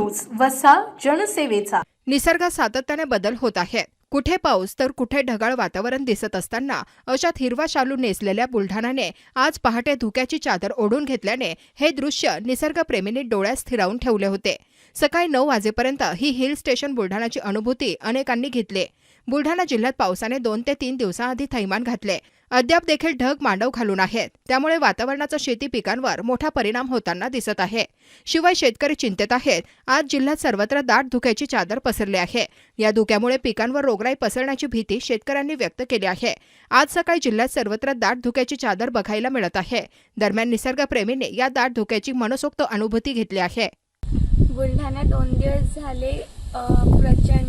News वसा जनसेवेचा. निसर्गात सातत्याने बदल होत आहेत. कुठे पाऊस तर कुठे ढगाळ वातावरण दिसत असताना अशात हिरवा शालू नेसलेल्या बुलढाणाने आज पहाटे धुक्याची चादर ओढून घेतल्याने हे दृश्य निसर्गप्रेमींनी डोळ्यात स्थिरावून ठेवले होते. सकाळी नऊ वाजेपर्यंत ही हिल स्टेशन बुलढाणाची अनुभूती अनेकांनी घेतली. बुलढाणा जिल्ह्यात पावसाने दोन ते तीन दिवसांआधी थैमान घातले. अद्याप देखील ढग मांडव घालून आहेत. त्यामुळे वातावरणाचा शेती पिकांवर मोठा परिणाम होताना दिसत आहे. शिवाय शेतकरी चिंतेत आहेत. आज जिल्ह्यात सर्वत्र दाट धुक्याची चादर पसरली आहे. या धुक्यामुळे पिकांवर रोगराई पसरण्याची भीती शेतकऱ्यांनी व्यक्त केली आहे. आज सकाळी जिल्ह्यात सर्वत्र दाट धुक्याची चादर बघायला मिळत आहे. दरम्यान निसर्गप्रेमींनी या दाट धुक्याची मनसोक्त अनुभूती घेतली आहे. बुलढाण्यात दोन दिवस झाले प्रचंड